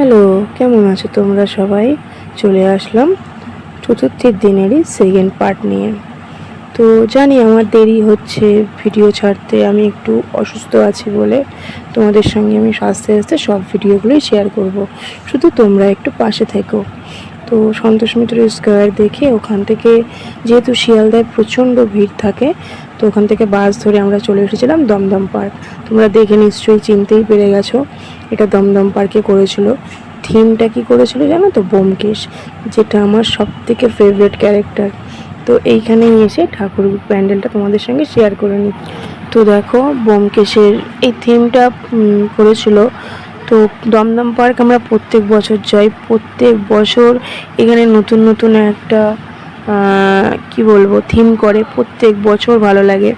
Hello, কেমন আছো তোমরা সবাই? চলে আসলাম চতুর্থের দিনেরই সেকেন্ড পার্ট নিয়ে। তো জানি আমার দেরি হচ্ছে ভিডিও ছাড়তে আমি একটু অসুস্থ আছি বলে তোমাদের সঙ্গে আমি আস্তে আস্তে সব ভিডিওগুলোই শেয়ার করব। শুধু তোমরা একটু পাশে থেকো। তো সন্তোষ মিত্র স্কোয়ার দেখে ওখান থেকে যেহেতু শিয়ালদায় প্রচণ্ড ভিড় থাকে, তো ওখান থেকে বাস ধরে আমরা চলে এসেছিলাম দমদম পার্ক তোমরা দেখে নিশ্চয়ই চিনতেই পেরে গেছো। এটা দমদম পার্কে করেছিল। থিমটা কি করেছিল জানো তো? বোমকেশ যেটা আমার সব থেকে ফেভারিট ক্যারেক্টার তো এইখানেই এসে ঠাকুর প্যান্ডেলটা তোমাদের সঙ্গে শেয়ার করে নিই। তো দেখো বোমকেশের এই থিমটা করেছিল। তো দমদম পার্ক আমরা প্রত্যেক বছর যাই। প্রত্যেক বছর এখানে নতুন নতুন একটা কি বলব, থিম করে। প্রত্যেক বছর ভালো লাগে।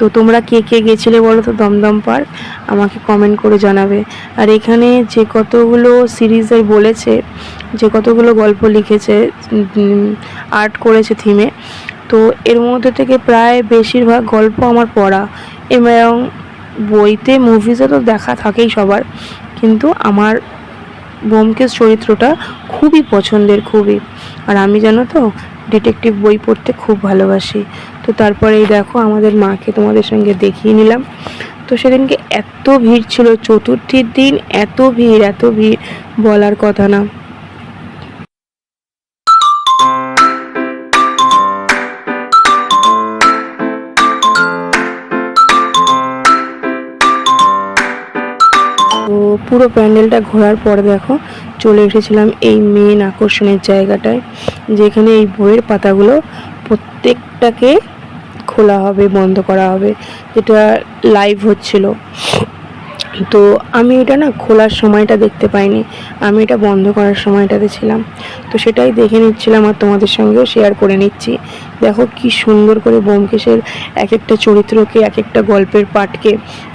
তো তোমরা কে কে গেছিলে বলো তো? দমদম পার্ক, আমাকে কমেন্ট করে জানাবে। আর এখানে যে কতগুলো সিরিজের বলেছে, যে কতগুলো গল্প লিখেছে আর্ট করেছে থিমে তো এর মধ্যে থেকে প্রায় বেশিরভাগ গল্প আমার পড়া। এবং বইতে মুভিজে তো দেখা থাকেই সবার, কিন্তু আমার ব্যোমকেশ চরিত্রটা খুবই পছন্দের, খুবই। আর আমি জানো তো ডিটেকটিভ বই পড়তে খুব ভালোবাসি। তো তারপরে এই দেখো আমাদের মাকে তোমাদের সঙ্গে দেখিয়ে নিলাম। তো সেদিনকে এত ভিড় ছিল, চতুর্থীর দিন এত ভিড় এত ভিড় বলার কথা না। পুরো প্যান্ডেলটা ঘোরার পর দেখো চলে এসেছিলাম এই মেন আকর্ষণের জায়গাটায়, যেখানে এই বইয়ের পাতাগুলো প্রত্যেকটাকে খোলা হবে, বন্ধ করা হবে, যেটা লাইভ হচ্ছিল। তো আমি এটা না খোলার সময়টা দেখতে পাইনি, আমি এটা বন্ধ করার সময়টাতে ছিলাম। তো সেটাই দেখে নিচ্ছিলাম আর তোমাদের সঙ্গেও শেয়ার করে নিচ্ছি। দেখো কি সুন্দর করে বোমকেশের এক একটা চরিত্রকে এক একটা গল্পের পাঠকে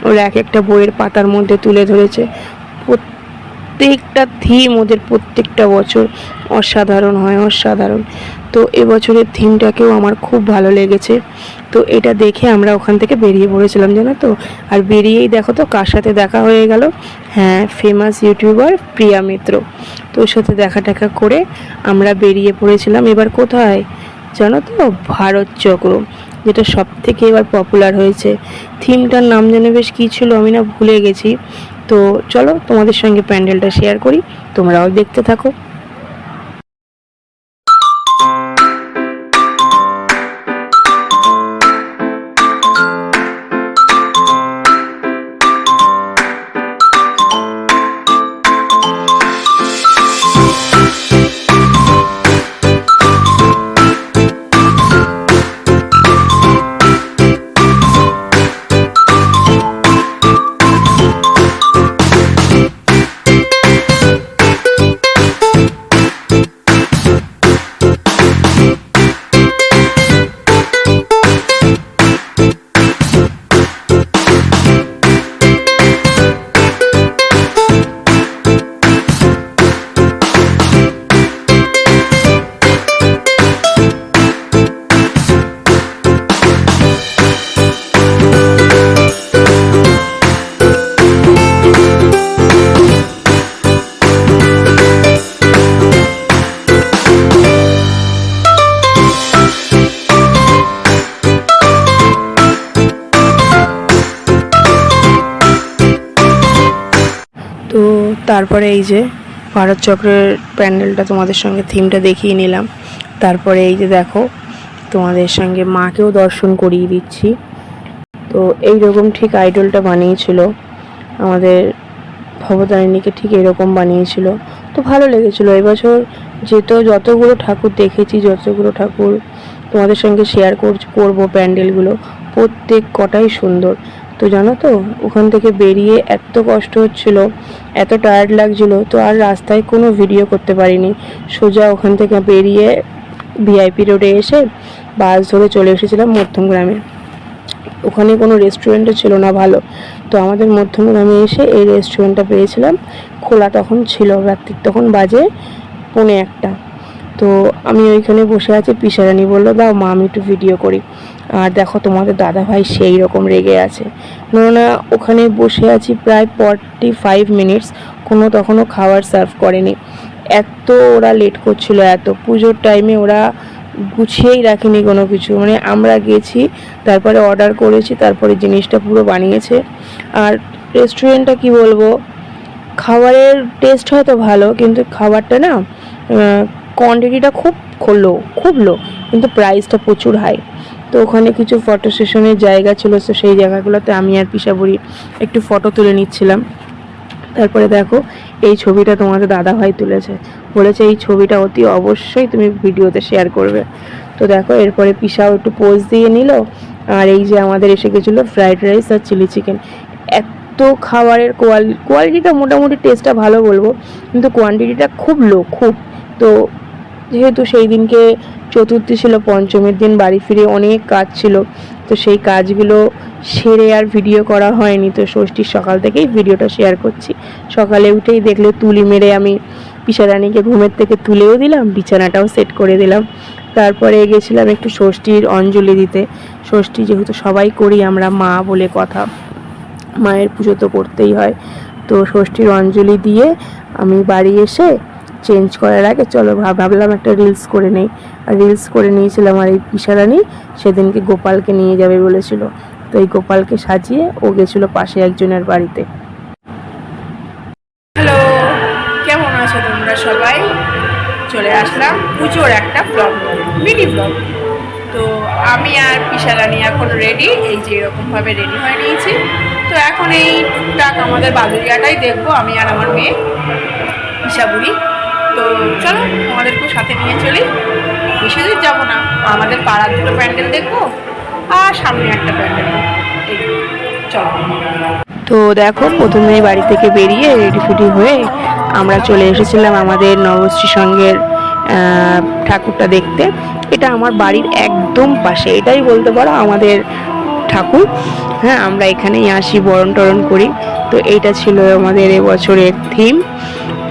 ওরা এক একটা বইয়ের পাতার মধ্যে তুলে ধরেছে। প্রত্যেকটা থিম ওদের প্রত্যেকটা বছর অসাধারণ হয়, অসাধারণ। তো এবছরের থিমটাকেও আমার খুব ভালো লেগেছে। তো এটা দেখে আমরা ওখান থেকে বেরিয়ে পড়েছিলাম, জানো তো? আর বেরিয়েই দেখো তো কার সাথে দেখা হয়ে গেল? হ্যাঁ ফেমাস ইউটিউবার প্রিয়া মিত্র। তো ওর সাথে দেখা টাকা করে আমরা বেরিয়ে পড়েছিলাম। এবার কোথায়? জানো তো? ভারত চক্র, যেটা সব থেকে এবার পপুলার হয়েছে। থিমটার নাম যেন বেশ কী ছিল আমি না ভুলে গেছি। তো চলো তোমাদের সঙ্গে প্যান্ডেলটা শেয়ার করি তোমরাও দেখতে থাকো। তারপরে এই যে ভারত চক্রের প্যান্ডেলটা তোমাদের সঙ্গে থিমটা দেখিয়ে নিলাম। তারপরে এই যে দেখো, তোমাদের সঙ্গে মাকেও দর্শন করিয়ে দিচ্ছি। তো এই রকম ঠিক আইডলটা বানিয়েছিল। আমাদের ভবতারিণীকে ঠিক এরকম বানিয়েছিল। তো ভালো লেগেছিলো। এবছর যেহেতু যতগুলো ঠাকুর দেখেছি, যতগুলো ঠাকুর তোমাদের সঙ্গে শেয়ার করব প্যান্ডেলগুলো, প্রত্যেক কটাই সুন্দর। তো জানো তো, ওখান থেকে বেরিয়ে এত কষ্ট হচ্ছিল, এত টায়ার্ড লাগছিল, তো আর রাস্তায় কোনো ভিডিও করতে পারিনি। সোজা ওখান থেকে বেরিয়ে ভিআইপি রোডে এসে বাস ধরে চলে এসেছিলাম মধ্যমগ্রামে ওখানে কোনো রেস্টুরেন্টও ছিল না ভালো। তো আমাদের মধ্যমগ্রামে এসে এই রেস্টুরেন্টটা পেয়েছিলাম। খোলা তখন ছিল, রাত্রির তখন বাজে পৌনে একটা। তো আমি ওইখানে বসে আছি, পিসারানি বলল, দাও মা, আমি একটু ভিডিও করি। আর দেখো তোমাদের দাদা ভাই সেই রকম রেগে আছে। কেননা ওখানে বসে আছি প্রায় ফর্টি ফাইভ মিনিটস কোনো তখনও খাবার সার্ভ করেনি। এত ওরা লেট করছিল, এত পুজোর টাইমে ওরা গুছিয়েই রাখেনি কোনো কিছু। মানে আমরা গেছি, তারপরে অর্ডার করেছি, তারপরে জিনিসটা পুরো বানিয়েছে। আর রেস্টুরেন্টটা কি বলব? খাবারের টেস্ট হয়তো ভালো, কিন্তু খাবারটা না কোয়ান্টিটিটা খুব লো খুব লো কিন্তু প্রাইসটা প্রচুর হাই তো ওখানে কিছু ফটো সেশনের জায়গা ছিল, তো সেই জায়গাগুলোতে আমি আর পিসাবুড়ি একটু ফটো তুলে নিচ্ছিলাম। তারপরে দেখো, এই ছবিটা তোমাদের দাদা ভাই তুলেছে। বলেছে এই ছবিটা অতি অবশ্যই তুমি ভিডিওতে শেয়ার করবে। তো দেখো, এরপরে পিসাও একটু পোজ দিয়ে নিল। আর এই যে আমাদের এসে গেছিল ফ্রাইড রাইস আর চিলি চিকেন এত খাবারের কোয়ালি কোয়ালিটিটা মোটামুটি টেস্টটা ভালো বলব, কিন্তু কোয়ান্টিটিটা খুব লো খুব। তো যেহেতু সেই দিনকে চতুর্থী ছিল পঞ্চমীর দিন, বাড়ি ফিরে অনেক কাজ ছিল। তো সেই কাজগুলো সেরে আর ভিডিও করা হয়নি। তো ষষ্ঠীর সকাল থেকেই ভিডিওটা শেয়ার করছি। সকালে উঠেই দেখলে তুলি মেরে আমি পিসারানিকে ঘুমের থেকে তুলেও দিলাম, বিছানাটাও সেট করে দিলাম। তারপরে গেছিলাম একটু ষষ্ঠীর অঞ্জলি দিতে। ষষ্ঠী যেহেতু সবাই করি, আমরা মা বলে কথা। মায়ের পুজো তো করতেই হয়। তো ষষ্ঠীর অঞ্জলি দিয়ে আমি বাড়ি এসে চেঞ্জ করার আগে চলো ভাবলাম একটা রিলস করে নেই। আর রিলস করে নিয়েছিলাম আর এই পিসারানি সেদিনকে গোপালকে নিয়ে যাবে বলেছিল। তো এই গোপালকে সাজিয়ে ও গেছিল পাশে একজনের বাড়িতে। হ্যালো কেমন আছো তোমরা সবাই? চলে আসলাম পুজোর একটা ব্লগ মিনি ব্লগ তো আমি আর পিসারানি এখন রেডি এই যে এরকমভাবে রেডি হয়ে নিয়েছি। তো এখন এই টুকটাক আমাদের বাদুরিয়াটাই দেখব, আমি আর আমার মেয়ে পিসাবুড়ি তো চলো আমাদেরকেও সাথে নিয়ে চলি। বেশি দূর যাব না। আমাদের পাড়ার দুটো প্যান্ডেল দেখব, আর সামনে একটা প্যান্ডেল। চলো। তো দেখো প্রথমে বাড়ি থেকে বেরিয়ে রেডি ফেডি হয়ে আমরা চলে এসেছিলাম আমাদের নবশ্রী সঙ্গের ঠাকুরটা দেখতে। এটা আমার বাড়ির একদম পাশে। এটাই বলতে পারো আমাদের ঠাকুর। হ্যাঁ আমরা এখানেই আসি, বরণ টরণ করি। তো এইটা ছিল আমাদের এবছরের থিম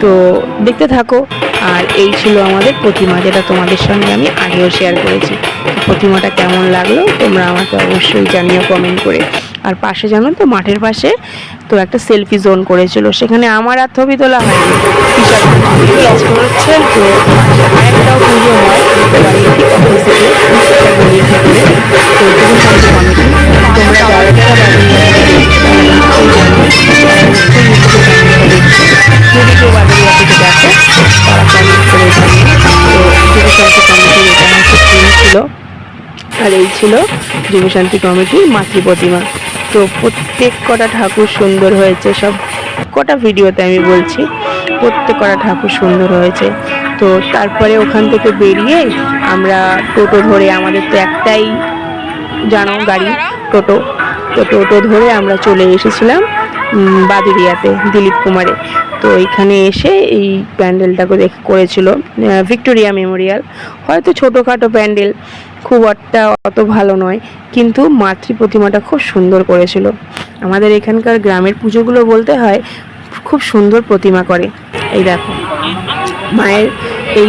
তো দেখতে থাকো। আর এই ছিল আমাদের প্রতিমা যেটা তোমাদের সঙ্গে আমি আগেও শেয়ার করেছি। প্রতিমাটা কেমন লাগল তোমরা আমাকে অবশ্যই জানিও কমেন্ট করে। আর পাশে জানো তো, মাঠের পাশে তো একটা সেলফি জোন করেছিল। সেখানে আমার আর ছবি তোলা হয়নি। ক্লাস তো আরেকটাও পুজো হয়। আর ছিল। যুব শান্তি কমিটির মাতৃ প্রতিমা। তো প্রত্যেক কটা ঠাকুর সুন্দর হয়েছে, সব কটা ভিডিওতে আমি বলছি, প্রত্যেক কটা ঠাকুর সুন্দর হয়েছে। তো তারপরে ওখান থেকে বেরিয়ে আমরা টোটো ধরে, আমাদের তো একটাই জানো গাড়ি, টোটো। তো টোটো ধরে আমরা চলে এসেছিলাম বাদুরিয়াতে, দিলীপ কুমারে। তো এখানে এসে এই প্যান্ডেলটাকে দেখ, করেছিল ভিক্টোরিয়া মেমোরিয়াল। হয়তো ছোটোখাটো প্যান্ডেল খুব একটা অত ভালো নয়, কিন্তু মাতৃ প্রতিমাটা খুব সুন্দর করেছিল। আমাদের এখানকার গ্রামের পুজোগুলো বলতে হয়, খুব সুন্দর প্রতিমা করে। এই দেখো, মায়ের এই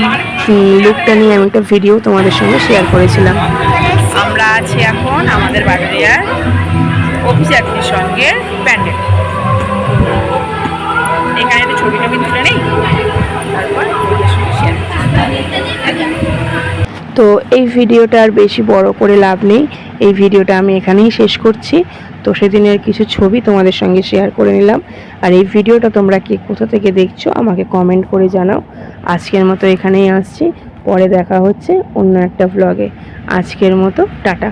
লুকটা নিয়ে আমি একটা ভিডিও তোমাদের সঙ্গে শেয়ার করেছিলাম। আমরা আছি এখন আমাদের বাড়িয়ার অফিসারটির সঙ্গে প্যান্ডেল। এখানে একটু ছবি টবি তুলে নেই? তারপর? তো এই ভিডিওটা আর বেশি বড় করে লাভ নেই। এই ভিডিওটা আমি এখানেই শেষ করছি। তো সেদিনের কিছু ছবি তোমাদের সঙ্গে শেয়ার করে নিলাম। আর এই ভিডিওটা তোমরা কে কোথা থেকে দেখছ আমাকে কমেন্ট করে জানাও। আজকের মতো এখানেই আসছি। পরে দেখা হচ্ছে অন্য একটা ব্লগে আজকের মতো, টাটা।